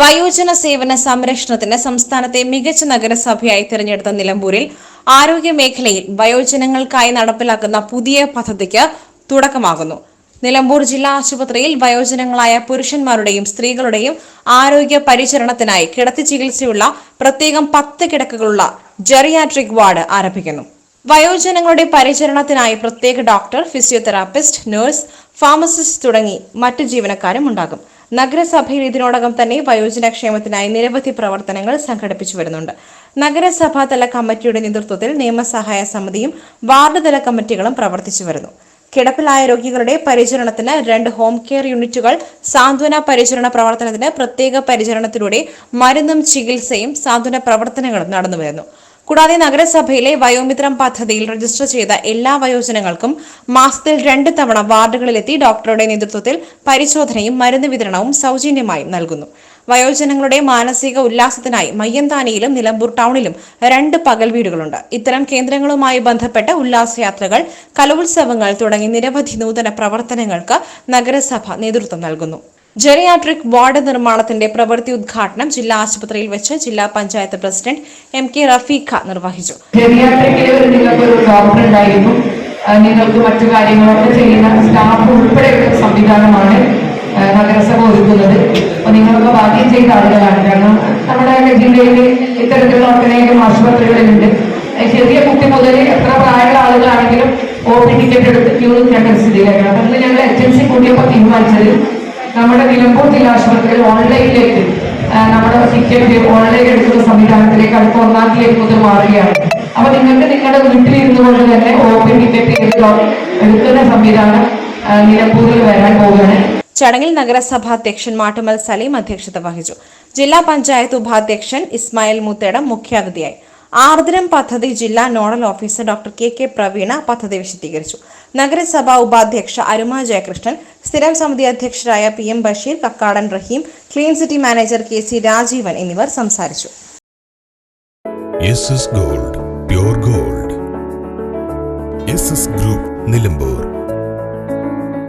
വയോജന സേവന സംരക്ഷണത്തിന് സംസ്ഥാനത്തെ മികച്ച നഗരസഭയായി തിരഞ്ഞെടുത്ത നിലമ്പൂരിൽ ആരോഗ്യ മേഖലയിൽ വയോജനങ്ങൾക്കായി നടപ്പിലാക്കുന്ന പുതിയ പദ്ധതിക്ക് തുടക്കമാകുന്നു. നിലമ്പൂർ ജില്ലാ ആശുപത്രിയിൽ വയോജനങ്ങളായ പുരുഷന്മാരുടെയും സ്ത്രീകളുടെയും ആരോഗ്യ പരിചരണത്തിനായി കിടത്തി ചികിത്സയുള്ള പ്രത്യേകം പത്ത് കിടക്കകളുള്ള ജെറിയാട്രിക് വാർഡ് ആരംഭിക്കുന്നു. വയോജനങ്ങളുടെ പരിചരണത്തിനായി പ്രത്യേക ഡോക്ടർ ഫിസിയോതെറാപ്പിസ്റ്റ് നഴ്സ് ഫാർമസിസ്റ്റ് തുടങ്ങി മറ്റ് ജീവനക്കാരും ഉണ്ടാകും. നഗരസഭയിൽ ഇതിനോടകം തന്നെ വയോജന ക്ഷേമത്തിനായി നിരവധി പ്രവർത്തനങ്ങൾ സംഘടിപ്പിച്ചു വരുന്നുണ്ട്. നഗരസഭാതല കമ്മിറ്റിയുടെ നേതൃത്വത്തിൽ നിയമസഹായ സമിതിയും വാർഡ് തല കമ്മിറ്റികളും പ്രവർത്തിച്ചു വരുന്നു. കിടപ്പിലായ രോഗികളുടെ പരിചരണത്തിന് രണ്ട് ഹോം കെയർ യൂണിറ്റുകൾ സാന്ത്വന പരിചരണ പ്രവർത്തനത്തിന് പ്രത്യേക പരിചരണത്തിലൂടെ മരുന്നും ചികിത്സയും സാന്ത്വന പ്രവർത്തനങ്ങളും നടന്നുവരുന്നു കൂടാതെ നഗരസഭയിലെ വയോമിത്രം പദ്ധതിയിൽ രജിസ്റ്റർ ചെയ്ത എല്ലാ വയോജനങ്ങൾക്കും മാസത്തിൽ രണ്ട് തവണ വാർഡുകളിലെത്തി ഡോക്ടറുടെ നേതൃത്വത്തിൽ പരിശോധനയും മരുന്ന് വിതരണവും സൗജന്യമായി നൽകുന്നു. വയോജനങ്ങളുടെ മാനസിക ഉല്ലാസത്തിനായി മയ്യന്താനിയിലും നിലമ്പൂർ ടൗണിലും രണ്ട് പകൽ വീടുകളുണ്ട്. ഇത്തരം കേന്ദ്രങ്ങളുമായി ബന്ധപ്പെട്ട ഉല്ലാസയാത്രകൾ കലോത്സവങ്ങൾ തുടങ്ങി നിരവധി നൂതന പ്രവർത്തനങ്ങൾക്ക് നഗരസഭ നേതൃത്വം നൽകുന്നു. ജെറിയാട്രിക് വാർഡ് നിർമ്മാണത്തിന്റെ പ്രവൃത്തി ഉദ്ഘാടനം ജില്ലാ ആശുപത്രിയിൽ വെച്ച് ജില്ലാ panchayat president M K Rafeekha നിർവഹിച്ചു. നിങ്ങൾക്ക് മറ്റു കാര്യങ്ങളൊക്കെ ചെയ്യുന്ന സ്റ്റാഫ് ഉൾപ്പെടെയുള്ള സംവിധാനമാണ് നഗരസഭ ഒരുക്കുന്നത്. അപ്പൊ നിങ്ങളൊക്കെ ഭാഗ്യം ചെയ്ത ആളുകളാണ്. കാരണം നമ്മുടെ ജില്ലയിൽ ഇത്തരത്തിലുള്ള ഒട്ടനേകം ആശുപത്രികളിലുണ്ട് ചെറിയ കുട്ടി മുതൽ എത്ര പ്രായമുള്ള ആളുകളാണെങ്കിലും പി ടിക്കറ്റ് എടുത്ത് ക്യൂ നിൽക്കേണ്ട ഒരു സ്ഥിതിയിലാണ് അപ്പൊ ഞങ്ങൾ ഏജൻസി കൂടിയപ്പോൾ തീരുമാനിച്ചത് നമ്മുടെ നിലമ്പൂർ ജില്ലാ ആശുപത്രിയിൽ ഓൺലൈനിലേക്ക് നമ്മുടെ ടിക്കറ്റ് ഓൺലൈൻ എടുക്കുന്ന സംവിധാനത്തിലേക്ക് അടുത്ത ഒന്നാം തീയതി മുതൽ മാറുകയാണ്. അപ്പൊ നിങ്ങൾക്ക് നിങ്ങളുടെ വീട്ടിലിരുന്നു കൊണ്ട് തന്നെ ഓപ്പൺ ടിക്കറ്റ് എടുക്കുന്ന സംവിധാനം നിലമ്പൂരിൽ വരാൻ പോവുകയാണ്. ചടങ്ങിൽ നഗരസഭാ അധ്യക്ഷൻ മാട്ടുമൽ സലീം അധ്യക്ഷത വഹിച്ചു. ജില്ലാ പഞ്ചായത്ത് ഉപാധ്യക്ഷൻ ഇസ്മായിൽ മുത്തേടം മുഖ്യാതിഥിയായി. ആർദ്രം പദ്ധതി ജില്ലാ nodal officer doctor K K Praveena പദ്ധതി വിശദീകരിച്ചു. നഗരസഭാ ഉപാധ്യക്ഷ അരുമ ജയകൃഷ്ണൻ സ്ഥിരം സമിതി അധ്യക്ഷരായ P M Basheer Kakkadan Raheem clean city manager K C Rajeevan എന്നിവർ സംസാരിച്ചു. Gold gold. ഗ്രൂപ്പ് നിലമ്പൂർ.